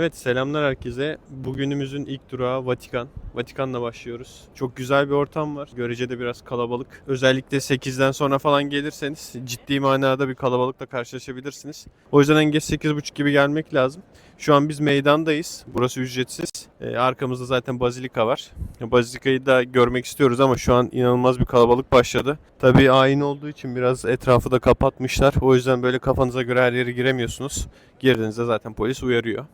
Evet selamlar herkese. Bugünümüzün ilk durağı Vatikan. Vatikan'la başlıyoruz. Çok güzel bir ortam var. Görecede biraz kalabalık. Özellikle 8'den sonra falan gelirseniz ciddi manada bir kalabalıkla karşılaşabilirsiniz. O yüzden en geç 8.30 gibi gelmek lazım. Şu an biz meydandayız. Burası ücretsiz. Ee, arkamızda zaten bazilika var. Bazilikayı da görmek istiyoruz ama şu an inanılmaz bir kalabalık başladı. Tabii ayin olduğu için biraz etrafı da kapatmışlar. O yüzden böyle kafanıza göre her yere giremiyorsunuz. Girdiğinizde zaten polis uyarıyor.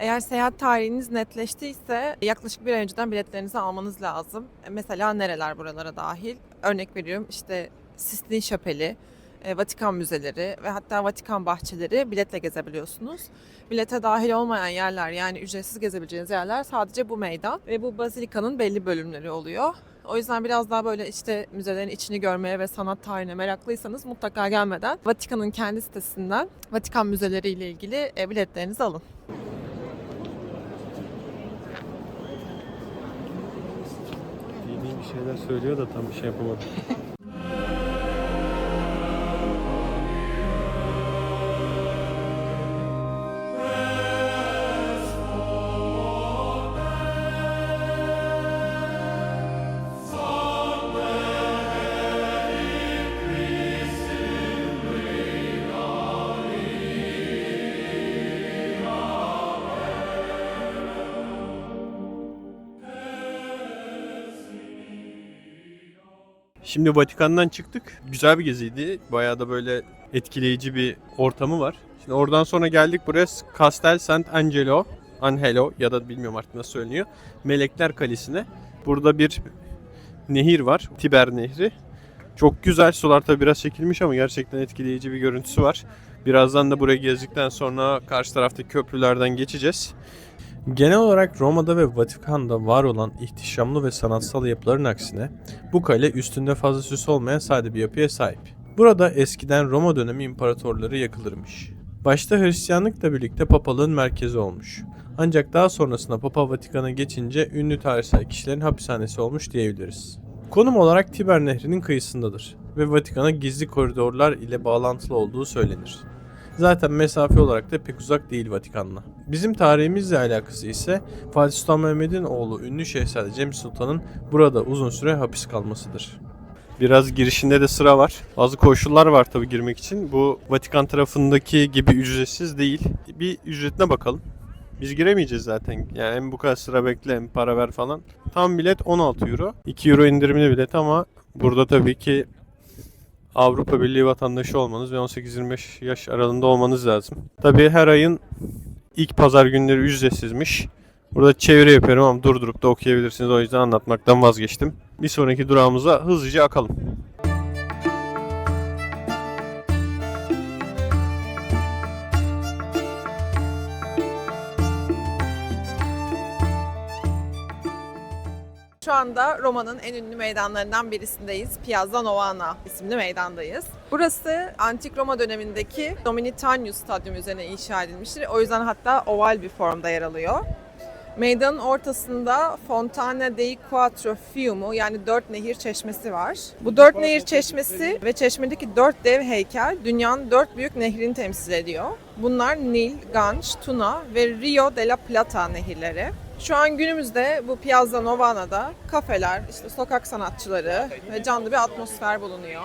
Eğer seyahat tarihiniz netleştiyse yaklaşık bir ay önceden biletlerinizi almanız lazım. E, Mesela nereler buralara dahil? Örnek veriyorum işte Sistine Şapeli, e, Vatikan müzeleri ve hatta Vatikan bahçeleri biletle gezebiliyorsunuz. Bilete dahil olmayan yerler yani ücretsiz gezebileceğiniz yerler sadece bu meydan ve bu bazilikanın belli bölümleri oluyor. O yüzden biraz daha böyle işte müzelerin içini görmeye ve sanat tarihine meraklıysanız mutlaka gelmeden Vatikan'ın kendi sitesinden Vatikan müzeleri ile ilgili e, biletlerinizi alın. Dini bir şeyler söylüyor da tam bir şey yapamadım. Şimdi Vatikan'dan çıktık. Güzel bir geziydi. Bayağı da böyle etkileyici bir ortamı var. Şimdi oradan sonra geldik buraya Castel Sant'Angelo, Angelo ya da bilmiyorum artık nasıl söyleniyor. Melekler Kalesi'ne. Burada bir nehir var. Tiber Nehri. Çok güzel sular tabi biraz çekilmiş ama gerçekten etkileyici bir görüntüsü var. Birazdan da burayı gezdikten sonra karşı taraftaki köprülerden geçeceğiz. Genel olarak Roma'da ve Vatikan'da var olan ihtişamlı ve sanatsal yapıların aksine bu kale üstünde fazla süs olmayan sade bir yapıya sahip. Burada eskiden Roma dönemi imparatorları yakılırmış. Başta Hristiyanlıkla birlikte papalığın merkezi olmuş. Ancak daha sonrasında Papa Vatikan'a geçince ünlü tarihsel kişilerin hapishanesi olmuş diyebiliriz. Konum olarak Tiber Nehri'nin kıyısındadır ve Vatikan'a gizli koridorlar ile bağlantılı olduğu söylenir. Zaten mesafe olarak da pek uzak değil Vatikan'la. Bizim tarihimizle alakası ise Fatih Sultan Mehmet'in oğlu ünlü Şehzade Cem Sultan'ın burada uzun süre hapis kalmasıdır. Biraz girişinde de sıra var. Bazı koşullar var tabi girmek için. Bu Vatikan tarafındaki gibi ücretsiz değil. Bir ücretine bakalım. Biz giremeyeceğiz zaten. Yani hem bu kadar sıra bekle hem para ver falan. Tam bilet 16 euro. 2 euro indirimli bilet ama burada tabii ki Avrupa Birliği vatandaşı olmanız ve 18-25 yaş aralığında olmanız lazım. Tabii her ayın ilk pazar günleri ücretsizmiş. Burada çeviri yapıyorum ama durdurup da okuyabilirsiniz. O yüzden anlatmaktan vazgeçtim. Bir sonraki durağımıza hızlıca akalım. Şu anda Roma'nın en ünlü meydanlarından birisindeyiz. Piazza Novana isimli meydandayız. Burası antik Roma dönemindeki Dominitanius Stadyumu üzerine inşa edilmiştir. O yüzden hatta oval bir formda yer alıyor. Meydanın ortasında Fontana dei Quattro Fiumu yani dört nehir çeşmesi var. Bu dört nehir çeşmesi ve çeşmedeki dört dev heykel dünyanın dört büyük nehrini temsil ediyor. Bunlar Nil, Ganj, Tuna ve Rio de la Plata nehirleri. Şu an günümüzde bu Piazza Novana'da kafeler, işte sokak sanatçıları ve canlı bir atmosfer bulunuyor.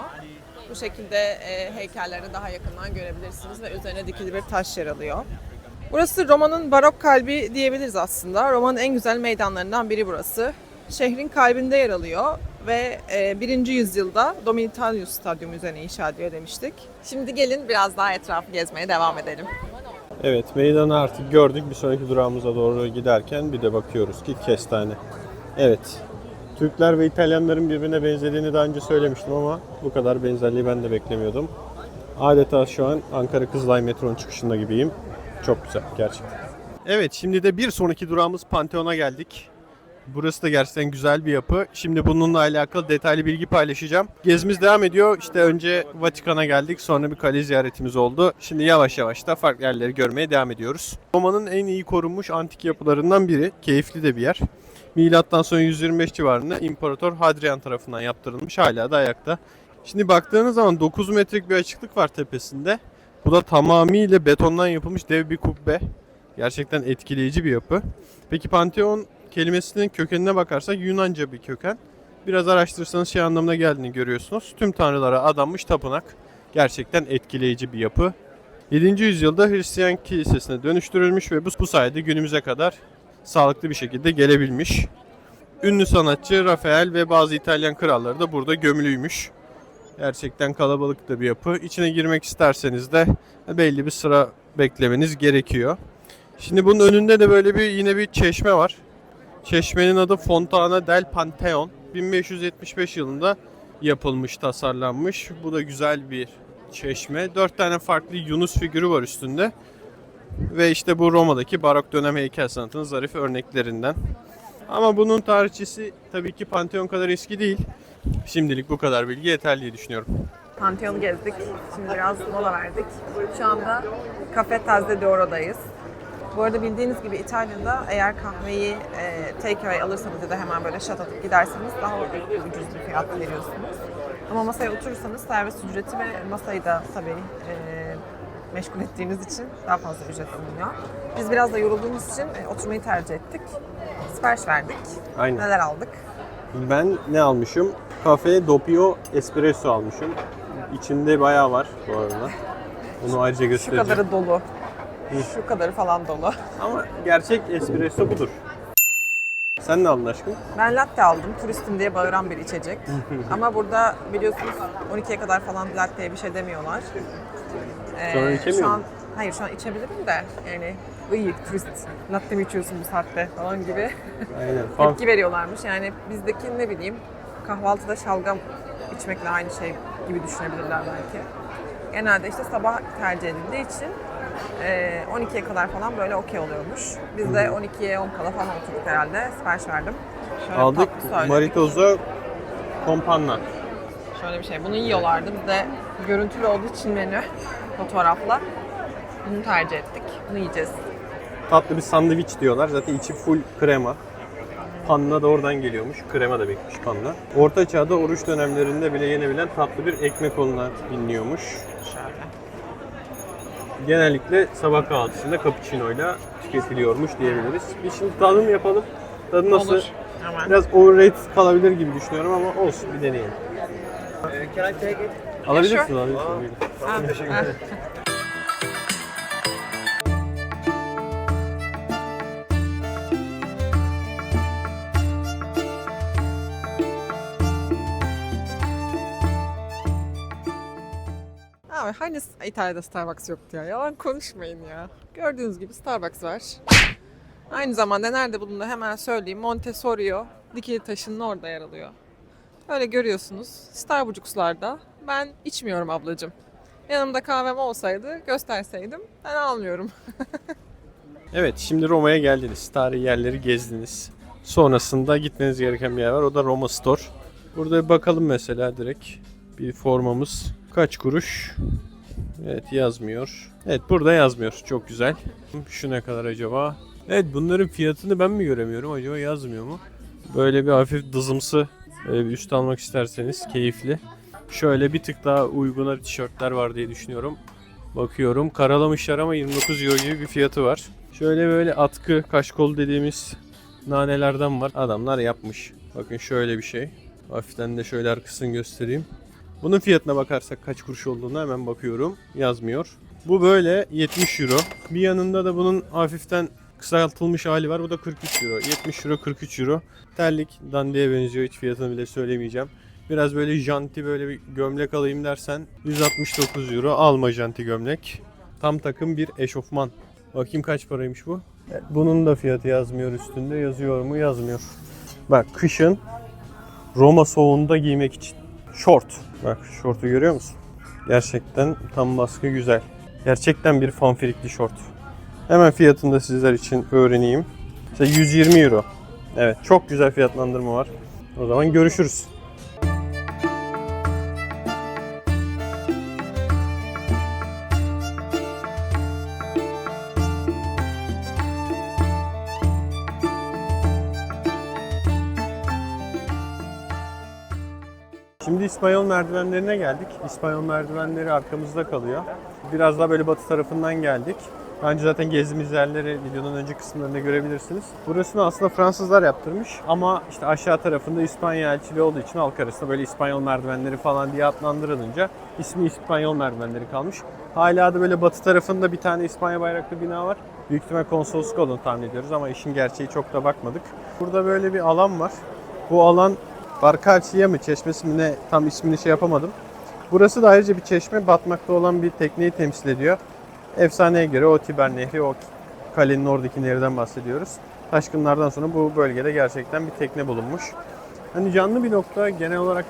Bu şekilde e, heykelleri daha yakından görebilirsiniz ve üzerine dikili bir taş yer alıyor. Burası Roma'nın barok kalbi diyebiliriz aslında. Roma'nın en güzel meydanlarından biri burası. Şehrin kalbinde yer alıyor ve e, 1. yüzyılda Dominitanius Stadyumu üzerine inşa ediyor demiştik. Şimdi gelin biraz daha etrafı gezmeye devam edelim. Evet meydanı artık gördük. Bir sonraki durağımıza doğru giderken bir de bakıyoruz ki kestane. Evet. Türkler ve İtalyanların birbirine benzediğini daha önce söylemiştim ama bu kadar benzerliği ben de beklemiyordum. Adeta şu an Ankara Kızılay metronun çıkışında gibiyim. Çok güzel gerçekten. Evet şimdi de bir sonraki durağımız Pantheon'a geldik. Burası da gerçekten güzel bir yapı. Şimdi bununla alakalı detaylı bilgi paylaşacağım. Gezimiz devam ediyor. İşte önce Vatikan'a geldik. Sonra bir kale ziyaretimiz oldu. Şimdi yavaş yavaş da farklı yerleri görmeye devam ediyoruz. Roma'nın en iyi korunmuş antik yapılarından biri. Keyifli de bir yer. Milattan sonra 125 civarında İmparator Hadrian tarafından yaptırılmış. Hala da ayakta. Şimdi baktığınız zaman 9 metrelik bir açıklık var tepesinde. Bu da tamamıyla betondan yapılmış dev bir kubbe. Gerçekten etkileyici bir yapı. Peki Pantheon kelimesinin kökenine bakarsak Yunanca bir köken. Biraz araştırırsanız şey anlamına geldiğini görüyorsunuz. Tüm tanrılara adanmış tapınak. Gerçekten etkileyici bir yapı. 7. yüzyılda Hristiyan kilisesine dönüştürülmüş ve bu, bu sayede günümüze kadar sağlıklı bir şekilde gelebilmiş. Ünlü sanatçı Rafael ve bazı İtalyan kralları da burada gömülüymüş. Gerçekten kalabalık da bir yapı. İçine girmek isterseniz de belli bir sıra beklemeniz gerekiyor. Şimdi bunun önünde de böyle bir yine bir çeşme var. Çeşmenin adı Fontana del Pantheon. 1575 yılında yapılmış, tasarlanmış. Bu da güzel bir çeşme. Dört tane farklı Yunus figürü var üstünde. Ve işte bu Roma'daki barok dönem heykel sanatının zarif örneklerinden. Ama bunun tarihçesi tabii ki Pantheon kadar eski değil. Şimdilik bu kadar bilgi yeterli diye düşünüyorum. Pantheon'u gezdik. Şimdi biraz mola verdik. Şu anda Cafe Tazde de Oro'dayız. Bu arada bildiğiniz gibi İtalya'da eğer kahveyi e, take away alırsanız ya da hemen böyle shot atıp giderseniz daha ucuz bir fiyat veriyorsunuz. Ama masaya oturursanız servis ücreti ve masayı da tabii e, meşgul ettiğiniz için daha fazla ücret alınıyor. Biz biraz da yorulduğumuz için e, oturmayı tercih ettik. Sipariş verdik. Aynen. Neler aldık? Ben ne almışım? Cafe Doppio Espresso almışım. İçinde bayağı var bu arada. Onu ayrıca Şu göstereceğim. kadarı dolu. Şu kadarı falan dolu. Ama gerçek espresso budur. Sen ne aldın aşkım? Ben latte aldım. Turistim diye bağıran bir içecek. Ama burada biliyorsunuz 12'ye kadar falan latte'ye bir şey demiyorlar. Ee, Şu an içemiyor şu an, musun? Hayır şu an içebilirim de yani iyi turist latte mi içiyorsun bu saatte falan gibi Aynen. Fan- tepki veriyorlarmış. Yani bizdeki ne bileyim kahvaltıda şalgam içmekle aynı şey gibi düşünebilirler belki. Genelde işte sabah tercih edildiği için e, 12'ye kadar falan böyle okey oluyormuş. Biz de 12'ye 10 kala falan oturduk herhalde. Sipariş verdim. Şöyle Aldık tatlı söyledik. Maritozo Companna. Şöyle bir şey. Bunu yiyorlardı. Biz de görüntülü olduğu için menü fotoğrafla bunu tercih ettik. Bunu yiyeceğiz. Tatlı bir sandviç diyorlar. Zaten içi full krema. Panna da oradan geliyormuş. Krema da bekmiş panna. Orta çağda oruç dönemlerinde bile yenebilen tatlı bir ekmek olarak biliniyormuş. Şöyle. Genellikle sabah kahvaltısında cappuccino'yla tüketiliyormuş diyebiliriz. Biz şimdi tadım yapalım. Tadı nasıl? Olur. Hemen. Biraz overrated kalabilir gibi düşünüyorum ama olsun bir deneyelim. Can I take it? Alabilirsin, alabilirsin. buyurun. Ha, Abi hani İtalya'da Starbucks yoktu ya? Yalan konuşmayın ya. Gördüğünüz gibi Starbucks var. Aynı zamanda nerede bulunduğunu hemen söyleyeyim. Montessorio dikili taşının orada yer alıyor. Öyle görüyorsunuz. Starbucks'larda ben içmiyorum ablacığım. Yanımda kahvem olsaydı gösterseydim ben almıyorum. Evet, şimdi Roma'ya geldiniz. Tarihi yerleri gezdiniz. Sonrasında gitmeniz gereken bir yer var. O da Roma Store. Burada bir bakalım mesela direkt. Bir formamız kaç kuruş? Evet yazmıyor. Evet burada yazmıyor. Çok güzel. Şu ne kadar acaba? Evet bunların fiyatını ben mi göremiyorum? Acaba yazmıyor mu? Böyle bir hafif dızımsı e, bir üst almak isterseniz keyifli. Şöyle bir tık daha uyguna tişörtler var diye düşünüyorum. Bakıyorum karalamışlar ama 29 euro gibi bir fiyatı var. Şöyle böyle atkı, kaşkol dediğimiz nanelerden var. Adamlar yapmış. Bakın şöyle bir şey. Hafiften de şöyle arkasını göstereyim. Bunun fiyatına bakarsak kaç kuruş olduğunu hemen bakıyorum. Yazmıyor. Bu böyle 70 euro. Bir yanında da bunun hafiften kısaltılmış hali var. Bu da 43 euro. 70 euro 43 euro. Terlik dandiye benziyor. Hiç fiyatını bile söylemeyeceğim. Biraz böyle janti böyle bir gömlek alayım dersen 169 euro. Alma janti gömlek. Tam takım bir eşofman. Bakayım kaç paraymış bu? Bunun da fiyatı yazmıyor üstünde. Yazıyor mu? Yazmıyor. Bak kışın Roma soğuğunda giymek için. Şort. Bak şortu görüyor musun? Gerçekten tam baskı güzel. Gerçekten bir fanfirikli şort. Hemen fiyatını da sizler için öğreneyim. İşte 120 euro. Evet çok güzel fiyatlandırma var. O zaman görüşürüz. Şimdi İspanyol merdivenlerine geldik. İspanyol merdivenleri arkamızda kalıyor. Biraz daha böyle batı tarafından geldik. Bence zaten gezdiğimiz yerleri videonun önce kısımlarında görebilirsiniz. Burasını aslında Fransızlar yaptırmış ama işte aşağı tarafında İspanya elçiliği olduğu için halk arasında böyle İspanyol merdivenleri falan diye adlandırılınca ismi İspanyol merdivenleri kalmış. Hala da böyle batı tarafında bir tane İspanya bayraklı bina var. Büyük ihtimal konsolosluk olduğunu tahmin ediyoruz ama işin gerçeği çok da bakmadık. Burada böyle bir alan var. Bu alan Barkalçıya mı çeşmesi mi ne tam ismini şey yapamadım. Burası da ayrıca bir çeşme batmakta olan bir tekneyi temsil ediyor. Efsaneye göre o Tiber Nehri, o kalenin oradaki nehirden bahsediyoruz. Taşkınlardan sonra bu bölgede gerçekten bir tekne bulunmuş. Hani canlı bir nokta, genel olarak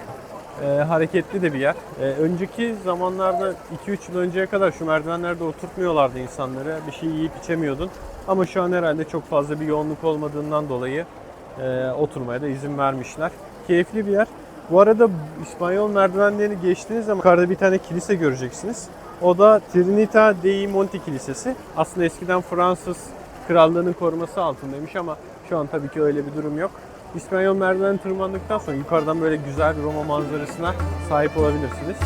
e, hareketli de bir yer. E, önceki zamanlarda 2-3 yıl önceye kadar şu merdivenlerde oturtmuyorlardı insanları. Bir şey yiyip içemiyordun. Ama şu an herhalde çok fazla bir yoğunluk olmadığından dolayı e, oturmaya da izin vermişler. Keyifli bir yer. Bu arada İspanyol merdivenlerini geçtiğiniz zaman yukarıda bir tane kilise göreceksiniz. O da Trinita dei Monti Kilisesi. Aslında eskiden Fransız krallığının koruması altındaymış ama şu an tabii ki öyle bir durum yok. İspanyol merdiveni tırmandıktan sonra yukarıdan böyle güzel bir Roma manzarasına sahip olabilirsiniz.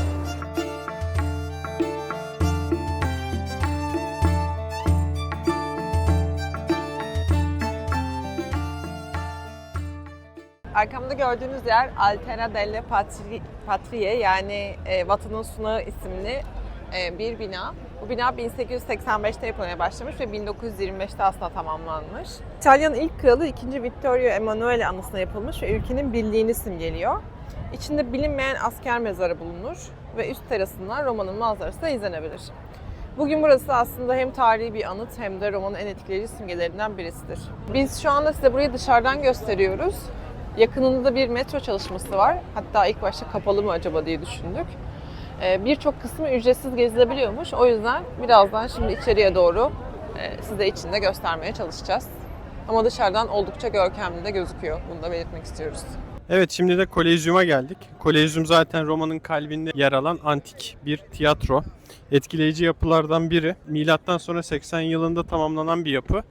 Arkamda gördüğünüz yer Altera delle Patri- Patrie yani e, Vatanın Sunağı isimli e, bir bina. Bu bina 1885'te yapılmaya başlamış ve 1925'te aslında tamamlanmış. İtalya'nın ilk kralı 2. Vittorio Emanuele anısına yapılmış ve ülkenin birliğini simgeliyor. İçinde bilinmeyen asker mezarı bulunur ve üst terasından Roma'nın manzarası da izlenebilir. Bugün burası aslında hem tarihi bir anıt hem de Roma'nın en etkileyici simgelerinden birisidir. Biz şu anda size burayı dışarıdan gösteriyoruz. Yakınında bir metro çalışması var. Hatta ilk başta kapalı mı acaba diye düşündük. Ee, Birçok kısmı ücretsiz gezilebiliyormuş. O yüzden birazdan şimdi içeriye doğru e, size içinde göstermeye çalışacağız. Ama dışarıdan oldukça görkemli de gözüküyor. Bunu da belirtmek istiyoruz. Evet şimdi de Kolezyum'a geldik. Kolezyum zaten Roma'nın kalbinde yer alan antik bir tiyatro. Etkileyici yapılardan biri. Milattan sonra 80 yılında tamamlanan bir yapı.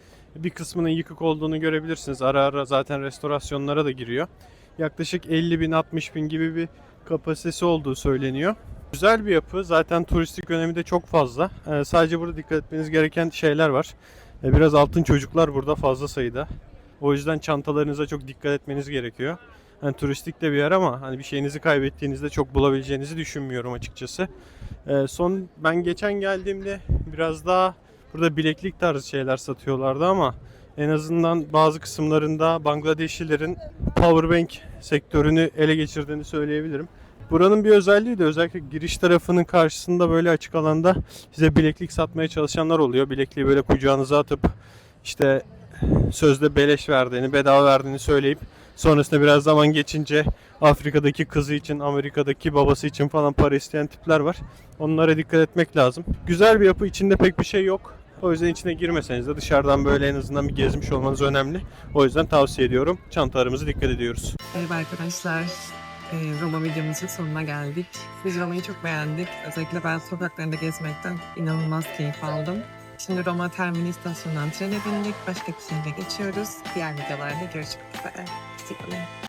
Bir kısmının yıkık olduğunu görebilirsiniz. Ara ara zaten restorasyonlara da giriyor. Yaklaşık 50 bin 60 bin gibi bir kapasitesi olduğu söyleniyor. Güzel bir yapı. Zaten turistik önemi de çok fazla. Ee, sadece burada dikkat etmeniz gereken şeyler var. Ee, biraz altın çocuklar burada fazla sayıda. O yüzden çantalarınıza çok dikkat etmeniz gerekiyor. Hani turistik de bir yer ama hani bir şeyinizi kaybettiğinizde çok bulabileceğinizi düşünmüyorum açıkçası. Ee, son ben geçen geldiğimde biraz daha burada bileklik tarzı şeyler satıyorlardı ama en azından bazı kısımlarında Bangladeşlilerin powerbank sektörünü ele geçirdiğini söyleyebilirim. Buranın bir özelliği de özellikle giriş tarafının karşısında böyle açık alanda size bileklik satmaya çalışanlar oluyor. Bilekliği böyle kucağınıza atıp işte sözde beleş verdiğini, bedava verdiğini söyleyip sonrasında biraz zaman geçince Afrika'daki kızı için, Amerika'daki babası için falan para isteyen tipler var. Onlara dikkat etmek lazım. Güzel bir yapı, içinde pek bir şey yok. O yüzden içine girmeseniz de dışarıdan böyle en azından bir gezmiş olmanız önemli. O yüzden tavsiye ediyorum. Çantalarımıza dikkat ediyoruz. Merhaba arkadaşlar. Ee, Roma videomuzun sonuna geldik. Biz Roma'yı çok beğendik. Özellikle ben sokaklarında gezmekten inanılmaz keyif aldım. Şimdi Roma Termini istasyonundan trene bindik. Başka bir şehre geçiyoruz. Diğer videolarda görüşmek üzere. ですよね。